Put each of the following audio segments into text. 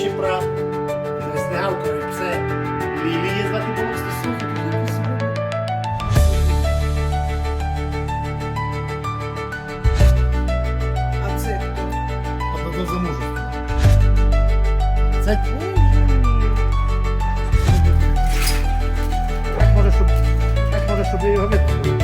Щепра, Гнездявка, Рипце, Лілії звати повністю сухо. А це хто? А то замужество. Це Так може, щоб, так може, щоб я його витримав.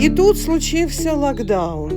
І тут случився локдаун.